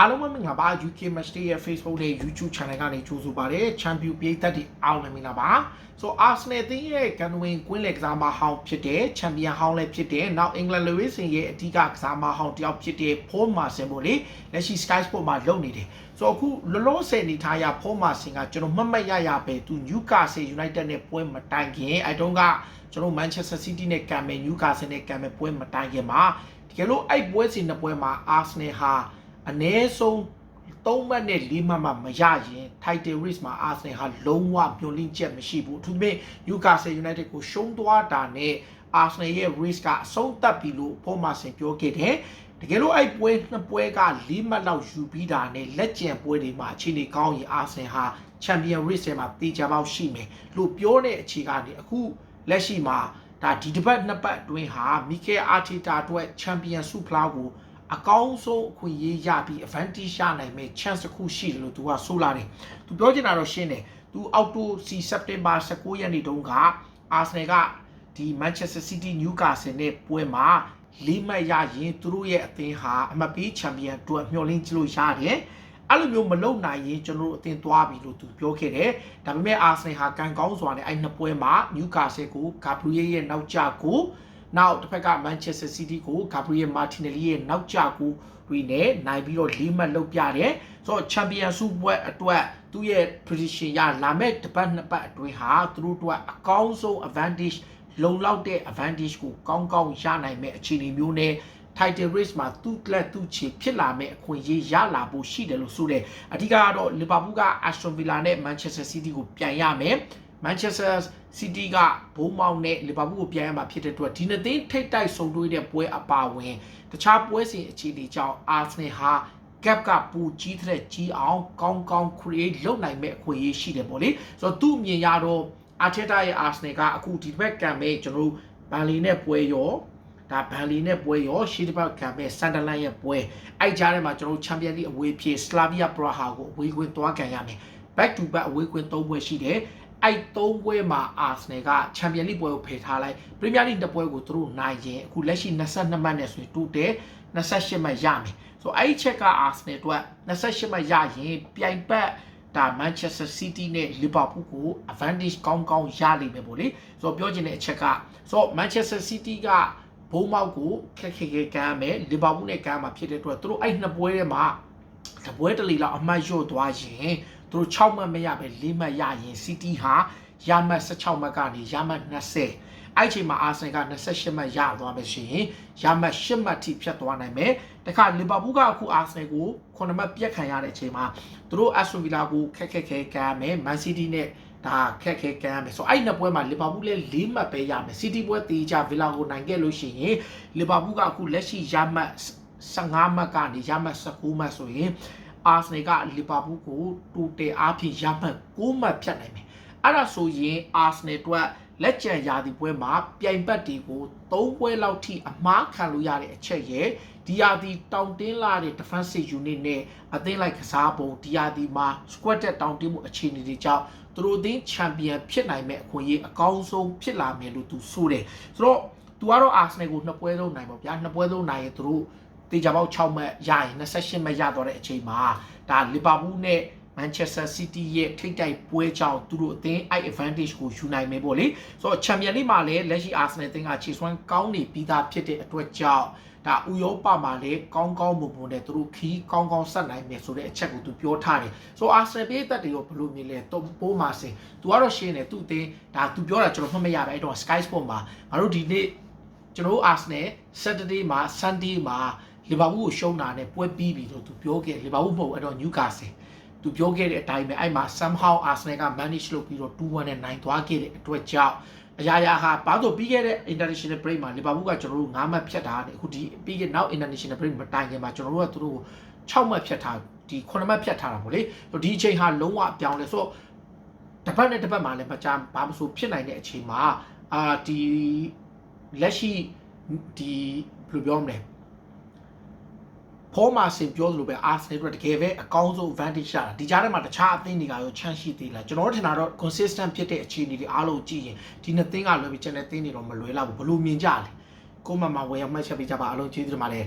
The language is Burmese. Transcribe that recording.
အားလုံးပဲမင်္ဂလာပါ UK Match Day ရဲ့ Facebook နဲ့ YouTube Channel ကနေကြိုဆိုပါရစေ။ Champion ပြည်သက်တွေအားလုံးပဲမင်္ဂလာပါ။ So Arsenal အသင်းရဲ့ကန်ဝင်ကွင်းလယ်ကစားမဟောင်းဖြစ်တဲ့ Champion ဟောင်းလည်းဖြစ်တဲ့နောက် England Lewis ရဲ့အဓိကကစားမဟောင်းတယောက်ဖြစ်တဲ့ Paul Merson ပေါ့လေ။လက်ရှိ Sky Sport မှာလုပ်နေတယ်။ So အခုလောလောဆယ်နေထားရ Paul Merson ကကျွန်တော်မှတ်မှတ်ရရပဲသူ Newcastle United နဲ့ပွဲမတိုင်ခင်အဲတုန်းကကျွန်တော် Manchester City နဲ့ကံမယ် Newcastle နဲ့ကံမယ်ပွဲမတိုင်ခင်မှာတကယ်လို့အဲ့ပွဲစဉ်နှစ်ပွဲမှာ Arsenal ဟာ အနည်းဆုံး3မှတ်နဲ့4မှတ်မှမရရင် title race မှာ Arsenal ဟာလုံးဝမျှော်လင့်ချက်မရှိဘူးအထူးသဖြင့် Newcastle United ကိုရှုံးသွားတာနဲ့ Arsenal ရဲ့ race ကအဆုံးသတ်ပြီလို့ဖော်မာဆင်ပြောခဲ့တယ်တကယ်လို့အဲ့ပွဲနှစ်ပွဲက၄မှတ်လောက်ယူပြီးတာနဲ့လက်ကျန်ပွဲတွေမှာအခြေအနေကောင်းရင် Arsenal ဟာ Champion Race ထဲမှာတေချာပေါက်ရှိမယ်လို့ပြောတဲ့အခြေကနေအခုလက်ရှိမှာဒါဒီတစ်ပတ်နှစ်ပတ်အတွင်းဟာမီကယ်အာတီတာအတွက် Champion ဆုဖလားကို အကောင်းဆုံးအခွင့်အရေးရပြီး advantage ရနိုင်မဲ့ chance တစ်ခုရှိတယ်လို့သူကဆိုလာတယ်။သူပြောချင်တာတော့ရှင်းတယ်။သူအောက်တိုစီစက်တင်ဘာ19ရက်နေ့တုန်းက Arsenal ကဒီ Manchester City Newcastle နဲ့ပွဲမှာလေးမှတ်ရရင်သူတို့ရဲ့အသင်းဟာအမတ်ပေးချန်ပီယံအတွက်မျှော်လင့်ကြည့်လို့ရတယ်။အဲ့လိုမျိုးမလုပ်နိုင်ရင်ကျွန်တော်တို့အသင်းသွားပြီလို့သူပြောခဲ့တယ်။ဒါပေမဲ့ Arsenal ဟာကန်ကောင်းစွာနဲ့အဲ့နှစ်ပွဲမှာ Newcastle ကို Gabriel ရဲ့နောက်ကျကို နောက်တစ်ဖက်က Manchester City ကို Gabriel Martinelli ရဲ့နောက်ကျကိုတွေနဲ့နိုင်ပြီးတော့လေးမှတ်လုပ်ပြတယ်။ဆိုတော့ Champion ဆုပွဲအတွက်သူ့ရဲ့ position ရလာမဲ့တစ်ပတ်နှစ်ပတ်အတွင်းဟာသူတို့အတွက်အကောင်းဆုံး advantage လုံလောက်တဲ့ advantage ကိုကောင်းကောင်းရနိုင်မဲ့အခြေအနေမျိုးနဲ့ title race မှာသူ့လက်သူ့ချေဖြစ်လာမဲ့အခွင့်အရေးရလာဖို့ရှိတယ်လို့ဆိုတယ်အဓိကကတော့ Liverpool က Aston Villa နဲ့ Manchester City ကိုပြန်ရမယ် Manchester City ကဘုံမောင်းနဲ့ Liverpool ကိုပြန်ရမှာဖြစ်တဲ့အတွက်ဒီနှစ်သိန်းထိတ်တိုက်ဆုံတွေ့တဲ့ပွဲအပါဝင်တခြားပွဲစဉ်အခြေအနေကြောင့် Arsenal ဟာ gap ကပူကြီးတဲ့ကြီးအောင်ကောင်းကောင်း create လုပ်နိုင်မဲ့အခွင့်အရေးရှိတယ်ပေါ့လေဆိုတော့သူ့အမြင်ရတော့ Arteta ရဲ့ Arsenal ကအခုဒီဘက်ကံမဲ့ကျွန်တော်တို့ဘန်လီနဲ့ပွဲရောဒါဘန်လီနဲ့ပွဲရောရှေ့တစ်ပတ်ကံမဲ့ဆန်ဒလန်ရဲ့ပွဲအဲ့ကြားထဲမှာကျွန်တော်တို့ချန်ပီယံလိအဝေးဖြစ် Slavia Praha ကိုအဝေးခွင့်သွားကန်ရမယ် back to back အဝေးခွင့်၃ပွဲရှိတယ် အဲ့၃ပွဲမှာ Arsenal ကချန်ပီယံလိပွဲကိုဖယ်ထားလိုက် Premier League တစ်ပွဲကိုသူတို့နိုင်ရင်အခုလက်ရှိ22မှတ်နဲ့ဆိုရင်တူတယ်28မှတ်ရမယ်ဆိုအဲ့ဒီချက်က Arsenal အတွက်28မှတ်ရရင်ပြိုင်ပတ်ဒါ Manchester City နဲ့ Liverpool ကို advantage ကောင်းကောင်းရလိမ့်မယ်ပေါ့လေဆိုတော့ပြောချင်တဲ့အချက်ကဆိုတော့ Manchester City ကဘုံမောက်ကိုခက်ခဲခဲကမ်းမယ် Liverpool နဲ့ကမ်းမှာဖြစ်တဲ့အတွက်သူတို့အဲ့နှစ်ပွဲထဲမှာတပွဲတလီလောက်အမှတ်လျော့သွားရင် သူတို့6မှတ်မရပဲ4မှတ်ရရင် City ဟာရမှတ်16မှတ်ကနေရမှတ်20အဲ့ချိန်မှာအာဆင်က28မှတ်ရသွားမယ်ဆိုရင်ရမှတ်8မှတ်ထိဖြတ်သွားနိုင်မယ်တခါလီဗာပူးကအခုအာဆင်ကို9မှတ်ပြတ်ခံရတဲ့အချိန်မှာသူတို့အက်စတိုဗီလာကိုခက်ခက်ခဲကမ်းမယ်မန်စီးတီးနဲ့ဒါခက်ခဲကမ်းမယ်ဆိုအဲ့နှစ်ပွဲမှာလီဗာပူးလည်း၄မှတ်ပဲရမယ်စီးတီးပွဲတေးကြဗီလာကိုနိုင်ခဲ့လို့ရှိရင်လီဗာပူးကအခုလက်ရှိရမှတ်15မှတ်ကနေရမှတ်19မှတ်ဆိုရင် အာဆင်ကလီဗာပူးကိုတူတယ်အားဖြင့်ရမှတ်9မှတ်ဖြတ်နိုင်မယ်အဲ့ဒါဆိုရင်အာဆင်အတွက်လက်ကျန်ရာသီပွဲမှာပြိုင်ပတ်တွေကို၃ပွဲလောက်ထိအမားခံလို့ရတဲ့အချက်ရဲ့ဒီရာသီတောင်တင်းလာတဲ့ defensive unit နဲ့အသင်းလိုက်ကစားပုံဒီရာသီမှာ squad တက်တောင်တင်းမှုအခြေအနေတွေကြောင့်သူတို့အသင်းချန်ပီယံဖြစ်နိုင်မဲ့အခွင့်အရေးအကောင်းဆုံးဖြစ်လာမယ်လို့သူဆိုတယ်ဆိုတော့သူကတော့ Arsenal ကိုနှစ်ပွဲလုံးနိုင်ပါဗျာနှစ်ပွဲလုံးနိုင်ရင်သူတို့ တေချာပေါက်6မှတ်ရရင်28မှတ်ရတော့တဲ့အချိန်မှာဒါ Liverpool နဲ့ Manchester City ရဲ့ထိပ်တိုက်ပွဲကြောင့်သူတို့အသင်းအဲ့ advantage ကိုယူနိုင်မယ်ပေါ့လေဆိုတော့ Champion League မှာလည်းလက်ရှိ Arsenal အသင်းကခြေစွမ်းကောင်းနေပြီးသားဖြစ်တဲ့အတွက်ကြောင့်ဒါဥရောပမှာလည်းကောင်းကောင်းမွန်မွန်နဲ့သူတို့ခီးကောင်းကောင်းဆက်နိုင်မယ်ဆိုတဲ့အချက်ကိုသူပြောထားတယ်ဆိုတော့ Arsenal ပေးသက်တွေရောဘယ်လိုမြင်လဲတော့ပိုးမှာစင်သူကတော့ရှင်းတယ်သူ့အသင်းဒါသူပြောတာကျွန်တော်မှတ်မရပဲအဲ့တော့ Sky Sport မှာငါတို့ဒီနေ့ကျွန်တော်တို့ Arsenal Saturday မှာ Sunday မှာ လီဗာပူးကိုရှုံးတာနဲ့ပွဲပြီးပြီလို့သူပြောခဲ့လီဗာပူးမဟုတ်အဲ့တော့ Newcastle သူပြောခဲ့တဲ့အတိုင်းပဲအဲ့မှာ somehow Arsenal က manage လုပ်ပြီးတော့2-1နဲ့နိုင်သွားခဲ့တဲ့အတွက်ကြောင့်အရာရာဟာဘာလို့ပြီးခဲ့တဲ့ international break မှာလီဗာပူးကကျွန်တော်တို့9မှတ်ဖြတ်ထားတယ်အခုဒီပြီးခဲ့နောက် international break မတိုင်ခင်မှာကျွန်တော်တို့ကသူတို့6မှတ်ဖြတ်ထားဒီ9မှတ်ဖြတ်ထားတာပေါ့လေဒီအချိန်ဟာလုံးဝပြောင်းလဲဆိုတော့တစ်ပတ်နဲ့တစ်ပတ်မှာလည်းမကြမ်းဘာမဆိုဖြစ်နိုင်တဲ့အချိန်မှာအာဒီလက်ရှိဒီဘယ်လိုပြောမလဲ ဖောမာဆင်ပြောသလိုပဲ Arsenal တို့တကယ်ပဲအကောင်းဆုံး advantage ရတာဒီကြားထဲမှာတခြားအသင်းတွေကရောချမ်းရှိသေးလားကျွန်တော်တို့ထင်တာတော့ consistent ဖြစ်တဲ့အခြေအနေတွေအားလုံးကြည့်ရင်ဒီနှစ်သင်းကလွယ်ပြီးကျန်တဲ့သင်းတွေတော့မလွယ်လောက်ဘူးဘလို့မြင်ကြလဲကိုမမဝယ်ရောက်မှတ်ချက်ပေးကြပါအားလုံးကျေးဇူးတင်ပါတယ်